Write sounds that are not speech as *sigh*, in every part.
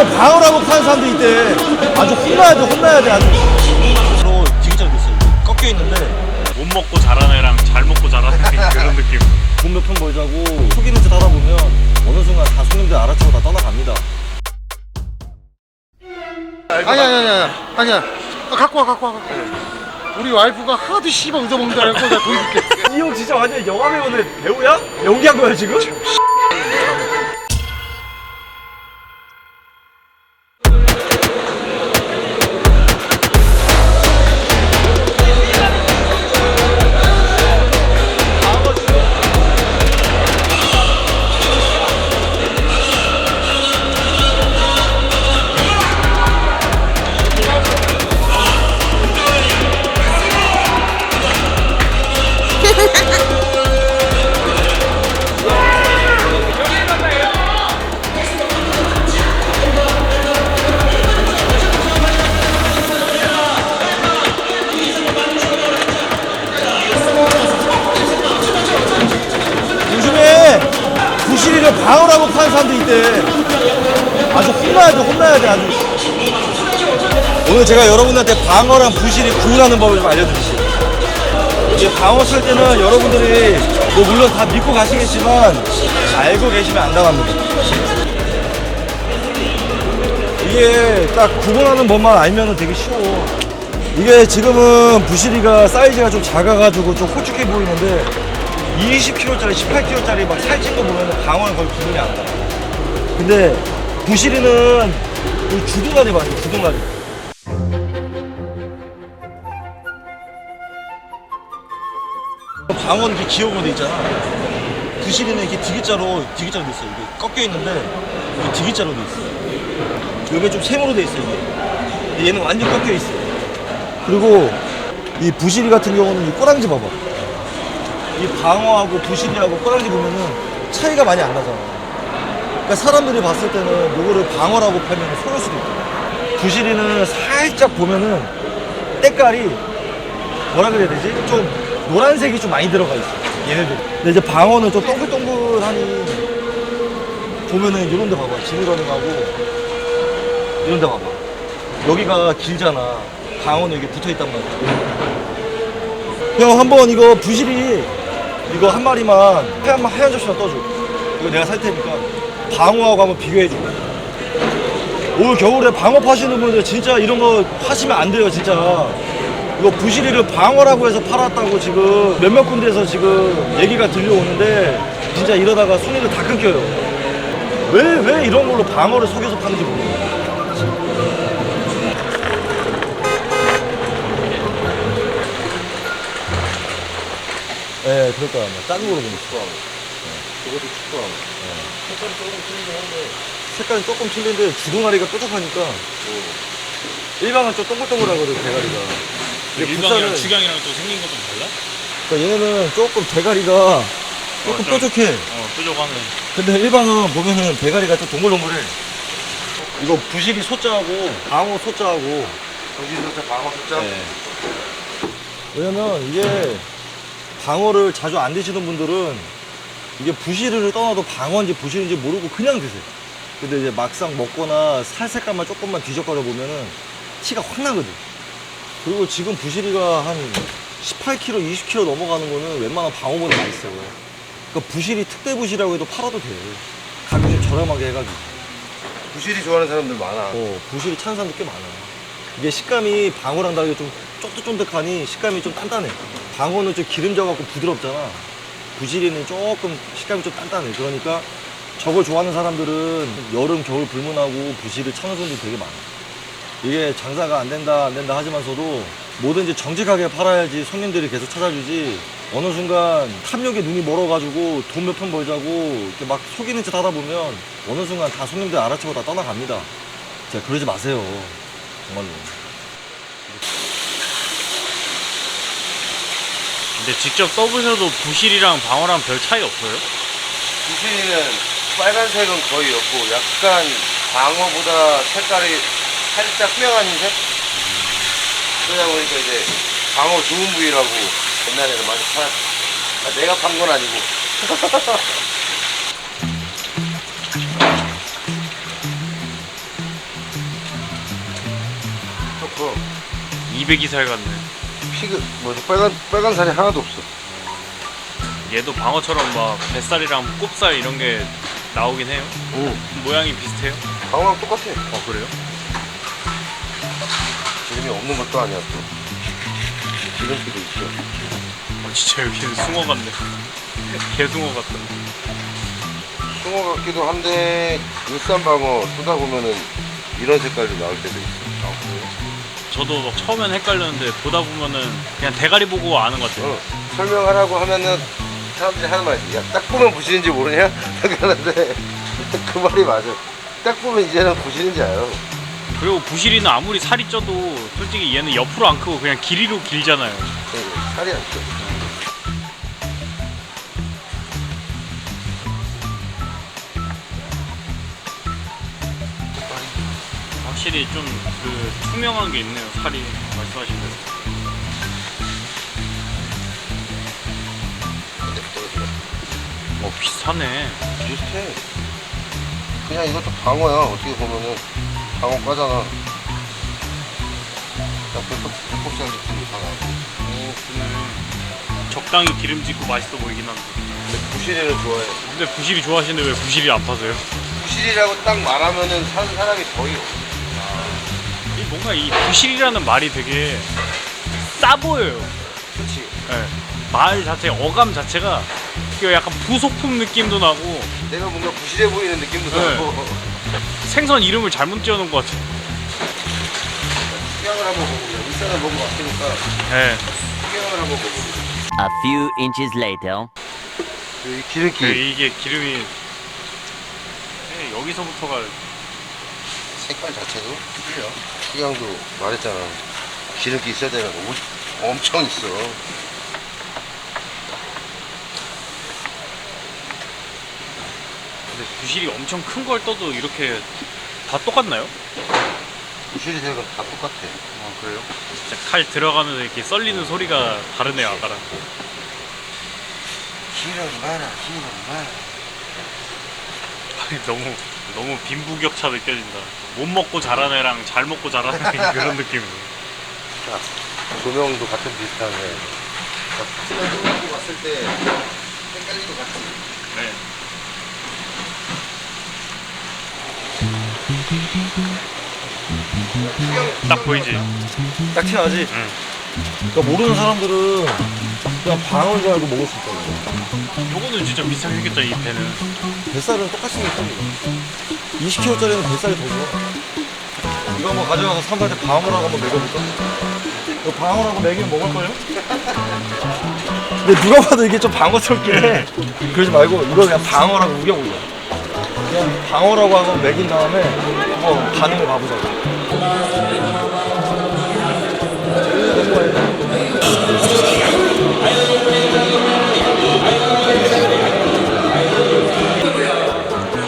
부시리를 방어라고 파는 사람도 있대. 아주 혼나야 돼, 혼나야 돼, 아주. 바로 디귿자로 됐어요. 꺾여 있는데 못 먹고 자란 애랑 잘 먹고 자란 애 *laughs* 그런 느낌. 돈몇푼 벌자고 속이는 짓 하다 보면 어느 순간 다 손님들 알아채고 다 떠나갑니다. 아니야 아니야 아니야 아니야 아, 갖고 와 갖고 와 갖고 와 우리 와이프가 하도 씨발 얻어먹는다 해갖고 내가 돈 줄게 이 형 진짜 완전 영화 배우는 배우야? 연기한 거야 지금? 제가 여러분들한테 방어랑 부시리 구분하는 법을 좀 알려드릴게요. 이게 방어 쓸 때는 여러분들이 뭐 물론 다 믿고 가시겠지만 알고 계시면 안 당합니다. 이게 딱 구분하는 법만 알면 되게 쉬워. 이게 지금은 부시리가 사이즈가 좀 작아가지고 좀 홀쭉해 보이는데 20kg짜리, 18kg짜리 막 살찐 거 보면 방어는 거의 구분이 안 가. 근데 이 주둥아리 봐요, 주둥아리. 방어는 이렇게 기어고 돼 있잖아. 부시리는 이렇게 디귿자로, 디귿자로 돼 있어요. 이게 꺾여 있는데 이게 디귿자로 돼 있어요. 이게 좀 세모로 돼 있어요, 이게. 얘는 완전 꺾여 있어요. 그리고 이 부시리 같은 경우는 이 꼬랑지 봐봐. 이 방어하고 부시리하고 꼬랑지 보면은 차이가 많이 안 나잖아. 그러니까 사람들이 봤을 때는 요거를 방어라고 팔면 속을 수도 있고. 부시리는 살짝 보면은 때깔이 뭐라 그래야 되지? 좀 노란색이 좀 많이 들어가 있어. 얘네들. 근데 이제 방어는 좀 동글동글하니 보면은 이런 데 봐봐. 지느러미 가고 이런 데 봐봐. 여기가 길잖아. 방어는 여기 붙어 있단 말이야. 형 한번 이거 부실이 이거 한 마리만 하얀 하얀 접시만 떠줘. 이거 내가 살 테니까 방어하고 한번 비교해 줘. 올 겨울에 방어 파시는 분들 진짜 이런 거 하시면 안 돼요 진짜. 이거 부시리를 방어라고 해서 팔았다고 지금 몇몇 군데에서 지금 얘기가 들려오는데 진짜 이러다가 순위를 다 끊겨요. 왜 왜 이런 걸로 방어를 속여서 파는지 모르겠어요. 예, 그럴 거야. 아마. 딴 거로 보면 축구하고. 그것도 축구하고. 색깔이 조금 틀리긴 한데. 색깔은 조금 틀린데 주둥아리가 뾰족하니까. 일반은 좀 동글동글하거든, 대가리가. 근데 일방이랑 국산은- 축양이랑 또 생긴 거 좀 달라? 그러니까 얘네는 조금 대가리가 조금 어, 좀- 뾰족해. 어, 뾰족하네. 근데 일반은 보면은 대가리가 좀 동글동글해. 이거 부실이 소자하고 방어 소자하고 정신 소자 방어 소자 네. 왜냐면 이게 방어를 자주 안 드시는 분들은 이게 부시리를 떠나도 방어인지 부시리인지 모르고 그냥 드세요. 근데 이제 막상 먹거나 살 색깔만 조금만 뒤적거려 보면은 티가 확 나거든. 그리고 지금 부시리가 한 18kg, 20kg 넘어가는 거는 웬만한 방어보다 맛있어요. 그러니까 부시리 특대 부시라고 해도 팔아도 돼. 가격 좀 저렴하게 해가지고. 부실이 좋아하는 사람들 많아 어, 부실이 찬 사람도 꽤 많아. 이게 식감이 방어랑 다르게 좀 쫀득쫀득하니 식감이 좀 단단해. 방어는 좀 기름져갖고 부드럽잖아. 부실이는 조금 식감이 좀 단단해. 그러니까 저걸 좋아하는 사람들은 여름, 겨울 불문하고 부실을 찾는 손들이 되게 많아. 이게 장사가 안 된다, 안 된다 하지만서도 뭐든지 정직하게 팔아야지 손님들이 계속 찾아주지. 어느 순간 탐욕에 눈이 멀어가지고 돈 몇 푼 벌자고 이렇게 막 속이는 짓 하다 보면 어느 순간 다 손님들 알아채고 다 떠나갑니다. 자, 그러지 마세요. 정말로. 근데 직접 써보셔도 부실이랑 방어랑 별 차이 없어요? 부실이는 빨간색은 거의 없고 약간 방어보다 색깔이 살짝 투명한 색 그러다 보니까 이제 방어 좋은 부위라고 옛날에는 많이 팔았지 아, 내가 판 건 아니고 *laughs* 예뻐 200이살 같네. 피그 뭐지 빨간 빨간 살이 하나도 없어 얘도 방어처럼 막 뱃살이랑 꼽살 이런 게 나오긴 해요. 응 모양이 비슷해요. 방어랑 똑같아 어 그래요? 기름이 없는 것도 아니야 또 기름기도 있어 어, 진짜 여기는 숭어 같네. 개숭어 같다. 숭어 같기도 한데 울산방어 쓰다 보면은 이런 색깔도 나올 때도 있어 저도 막 처음엔 헷갈렸는데 보다 보면은 그냥 대가리 보고 아는 것 같아요. 어, 설명하라고 하면은 사람들이 하는 말이 있어. 야, 딱 보면 부실인지 모르냐? *laughs* 그러는데 *laughs* 그 말이 맞아. 딱 보면 이제는 부실인지 알아요. 그리고 부실이는 아무리 살이 쪄도 솔직히 얘는 옆으로 안 크고 그냥 길이로 길잖아요. 네, 살이 안 쪄. 확실히 좀 그 투명한 게 있네요. 살이 말씀하신 대로. 어 비슷하네. 비슷해. 그냥 이것도 방어야. 어떻게 보면은 방어 까잖아. 딱 배꼽, 배꼽살 느낌이 다 나고. 오 그네. 적당히 기름지고 맛있어 보이긴 한데. 근데 부실이를 좋아해. 근데 부실이 좋아하시는데 왜 부실이 안 파세요? 부실이라고 딱 말하면은 사는 사람이 거의 없어. 이 뭔가 이 부실이라는 말이 되게 싸 보여요. 그렇지. 예. 말 자체 어감 자체가 그 약간 부속품 느낌도 나고 내가 뭔가 부실해 보이는 느낌도 네. 나고. 생선 이름을 잘못 지어놓은 것 같아. 수경을 한번 먹어보자. 일산을 먹고 왔으니까 예. 수경을 한번 먹어보자. A few inches later. 이 기름기. 그 이게 기름이 예, 여기서부터가 색깔 자체도 틀려. 수경도 말했잖아. 기름기 있어야 되는 거 오- 엄청 있어. 근데 부실이 엄청 큰 걸 떠도 이렇게 다 똑같나요? 부실이 색은 다 똑같아. 아 그래요? 진짜 칼 들어가면서 이렇게 썰리는 소리가 다르네요 아까랑. 기름 많아, 기름 많아. 아니, 너무 너무 빈부격차 느껴진다. 못 먹고 자란 애랑 잘 먹고 자란 애 *laughs* 그런 느낌이에요. 자, 조명도 같은 비슷하게. 봤을 때 헷갈리도 같이. 네. 딱 보이지? 딱 티나지? 응. 그러니까 모르는 사람들은 그냥 방어인 줄 알고 먹을 수 있다고. 요거는 진짜 비슷하게 생겼잖아 이 배는. 뱃살은 똑같이 생겼습니다. 20kg짜리는 뱃살이 더 좋아. 이거 한번 가져가서 사람들한테 방어라고 한번 먹여볼까? 이거 방어라고 먹이면 먹을걸요? 근데 누가 봐도 이게 좀 방어스럽긴 해. 그러지 말고 이거 그냥 방어라고 우겨보자. 그냥 방어라고 하고 먹인 다음에 한번 반응을 봐보자고.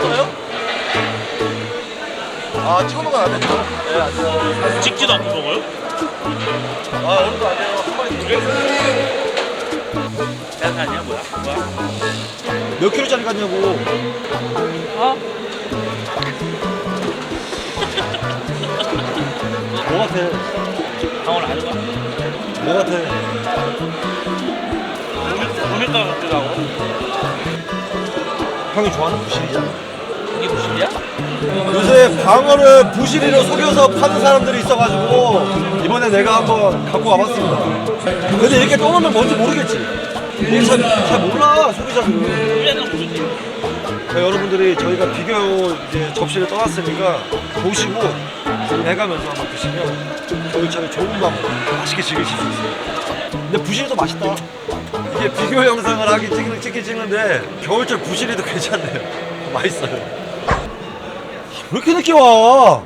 쳐다요? 아, 찍어놓은 건안 됐죠? 네, 안 돼요. 찍지도 않고 먹어요? 아, 오늘도 안 돼요. 한 마리 두 개. 대산이야 뭐야? 뭐야? 몇 킬로짜리 같냐고. 어? *laughs* 뭐 같아? 방울 아는 거야? 뭐 같아? 오늘따라 하고. 형이 좋아하는 부실이잖아. 이게 무슨이야? 요새 방어를 부실이로 속여서 파는 사람들이 있어가지고 이번에 내가 한번 갖고 와봤습니다. 근데 이렇게 떠놓으면 뭔지 모르겠지. 이게 잘, 잘 몰라 소비자들은. 그러니까 여러분들이 저희가 비교 이제 접시를 떠났으니까 보시고 해가면서 한번 드시면 겨울철에 좋은 방법 맛있게 즐기실 수 있어요. 근데 부실도 맛있다. 이게 비교 영상을 하기 찍는, 찍기 찍는데 겨울철 부실이도 괜찮네요. *laughs* 맛있어요. 왜 이렇게 늦게 와?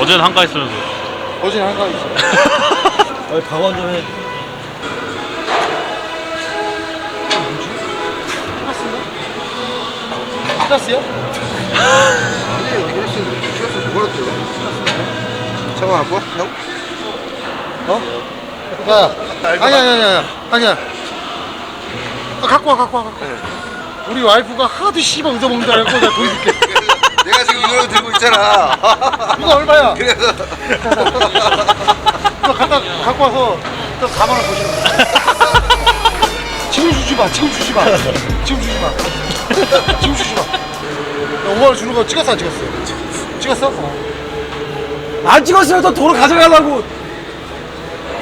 어제는 한가했으면서. 어제 한가 있어. 아니 방언 좀 해. 플러스요? 아니에요. 플러스 그거였죠. 잠깐 갖고 와, 형. 어? 야, 아니야, 아니야, 아니야, 아니야. 아, 갖고 와, 갖고 와, 갖고 와. 우리 와이프가 하도 씨발 얻어먹는다 그래갖고 내가 보여줄게. *laughs* 내가 지금 이걸 들고 있잖아. 이거 얼마야? 그래서 *laughs* 이거 갖다 갖고 와서 또 가방을 보시는 거야. *laughs* 지금 주지 마. 지금 주지 마. 지금 주지 마. 지금 주지 마. 야, 5만 원 주는 거 찍었어 안 찍었어? 찍었어? 어. 안 찍었으면 또 도로 가져가려고.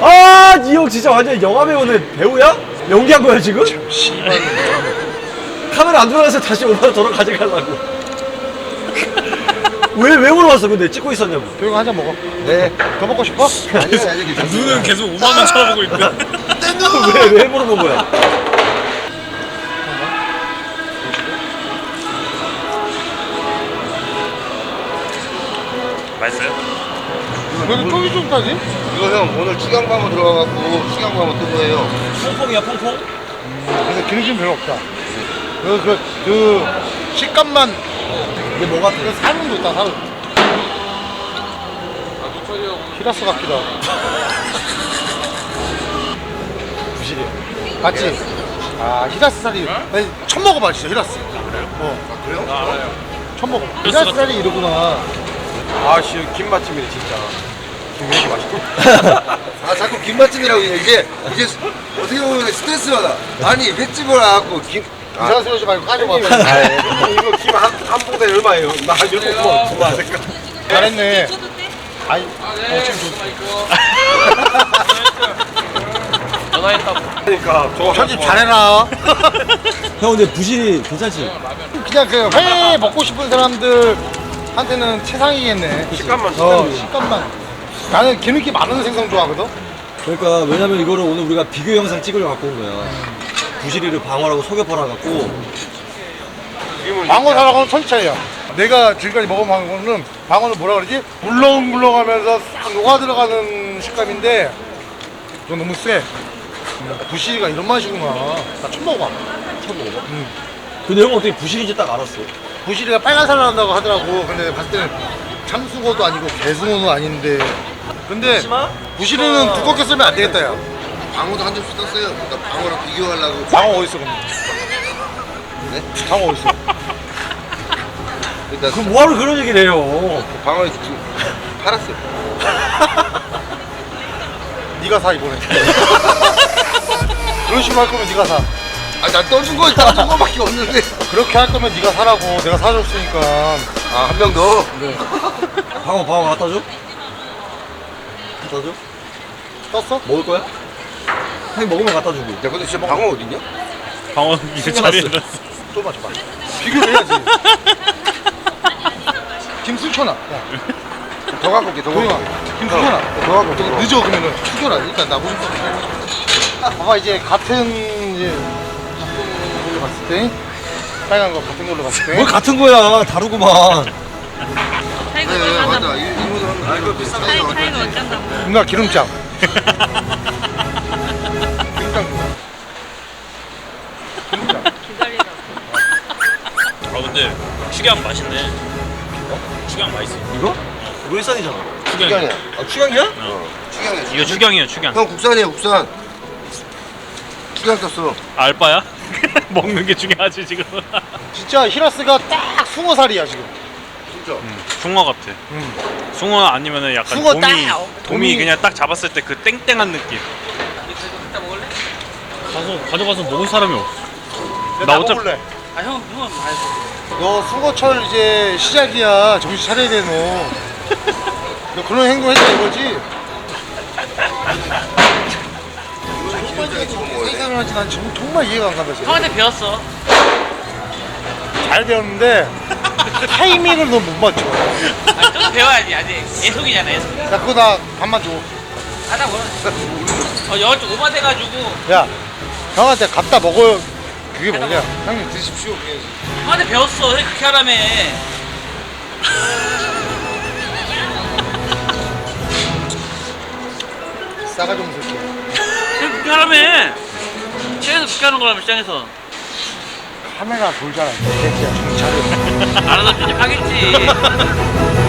아, 이 형 진짜 완전 영화 배우네. 배우야? 연기한 거야, 지금? 카메라 안 들어가서 다시 오빠를 도로 가져가려고. 왜, 왜 물어봤어, 근데? 찍고 있었냐고. 조용 한잔 먹어. 네. 더 먹고 싶어? 아니 아니 괜찮아. 눈은 계속 5만 원 쳐다보고 있대. *laughs* 왜, 왜 물어본 거야? 맛있어요? 여기 쫄기 좀까지? 이거 형 오늘 축양방어 들어가갖고 축양방어 뜬 거예요. 퐁퐁이야, 퐁퐁? 그래서 기름진 별로 없다. 그, 그, 그, 식감만, 이게 뭐 같아? 그 살도 있다, 살. 히라스 같기도 하고. 부실이. 맞지? 아, 히라스 살이. 아니, 처음 먹어봐, 진짜, 히라스. 어. 그래요? 처음 먹어. 히라스 살이 이러구나. 아씨 김 맛집이네 진짜. 왜 이렇게 맛있어? *laughs* 아 자꾸 김 맛집이라고 해. 이제 이제 어떻게 보면 스트레스 받아. 아니 횟집을 와갖고 김. 이상한 소리 하지 말고 까줘봐. 이거 김한한 봉대 얼마예요? 나 일곱 번 좋아 색깔. 잘했네. 아니, 어, 지금 좀. *laughs* 그러니까 저거 편집 잘해라. *laughs* 형, 근데 부실이 괜찮지? 그냥 그 회 먹고 싶은 사람들 한테는 최상이겠네. 식감만 어, 식감만. 나는 기름기 많은 생선 좋아하거든. 그러니까, 왜냐면 이거를 오늘 우리가 비교 영상 찍으려고 갖고 온 거야. 부실이를 방어라고 속여 팔아갖고. 방어 사랑은 천차야. 내가 지금까지 먹은 방어는 방어는 뭐라 그러지? 물렁물렁하면서 싹 녹아 들어가는 식감인데 이거 너무 세. 부시가 이런 맛이구나. 나 처음 먹어봐. 처음 먹어봐? 근데 형 어떻게 부실인지 딱 알았어? 부시리가 빨간 살을 한다고 하더라고. 근데 봤을 때는 참숭어도 아니고 개숭어도 아닌데. 근데. 부시리는 두껍게 썰면 안 되겠다 야. 방어도 한 접시 떴어요. 나 방어랑 비교하려고. 방어 어딨어 그럼? 네? 방어 어딨어? 일단 그럼 뭐하러 그런 얘기를 해요? 방어 지금 팔았어요. *laughs* 네가 사 이번에. *laughs* 그런 식으로 할 거면 네가 사. 아난 떠준 거 떠준 거밖에 없는데. 그렇게 할 거면 네가 사라고 내가 사줬으니까 아 한 명 더. *laughs* 방어, 방어 갖다 줘? 갖다 줘? 떴어? 먹을 거야? 형이 먹으면 갖다 주고. 야 근데 진짜 방어 어딨냐? 방어 이거 숨겨놨어요. 자리에 놨어. 좀만 줘봐 비교를 해야지 *laughs* 김순천아 야 더 갖고 올게 더 갖고 도영아 올게. 김순천아 어, 더 갖고 올게. 너 늦어 그러면은 죽여라 일단 나 무슨 봐봐 이제 같은 이제 같은 걸로 봤을 때 빨간 거 같은 걸로 봤을 때뭘 같은 거야, 다르구만. 타이거 네, 네, 맞아. 이- 이모도 한 거. 이거 비싼 타이, 거. 타이거 어쩐다고 누나 *laughs* 기름장 기름장 기다리라고 아 근데 축양 맛있네. 축양 맛있어. 이거? 이거 일산이잖아. 축양. 축양이야. 아, 추강이야? 축양이야. 이거 축양이에요 축양. 형 국산이야 국산. 축양 떴어. 알바야? *laughs* 먹는 게 중요하지 지금. *laughs* 진짜 히라스가 딱 숭어살이야 지금 진짜. 숭어 같아. 음. 숭어 아니면은 약간 숭어 도미, 딱! 도미 도미. 그냥 딱 잡았을 때 그 땡땡한 느낌. 가서 가져가서 먹을 사람이 없어. 나 어차피 먹을래 아 형, 형은 말해 너 수거철 이제 시작이야. 정신 차려야 돼, 너. *laughs* 너 그런 행동 했다 이거지? 하지 난 지금 정말 이해가 안 간다, 지금. 형한테 배웠어 잘 배웠는데, *laughs* 타이밍을 너못 맞춰. 아, 좀 배워야지 아직 예속이잖아 예속 야, 그거 나 반만 줘. 하다 보면 어 여기 좀 오바돼가지고 야, 형한테 갖다 먹어요. 그게 뭐냐? 형님 드십시오. 그게. 형한테 배웠어 형 그렇게 하라며 싸가지 없는 새끼야. 형 그렇게 하라며 시장에서 그렇게 하는 거라며 시장에서 카메라 돌잖아. 이 새끼야. 정신 차려. 알아서 편집하겠지 *laughs*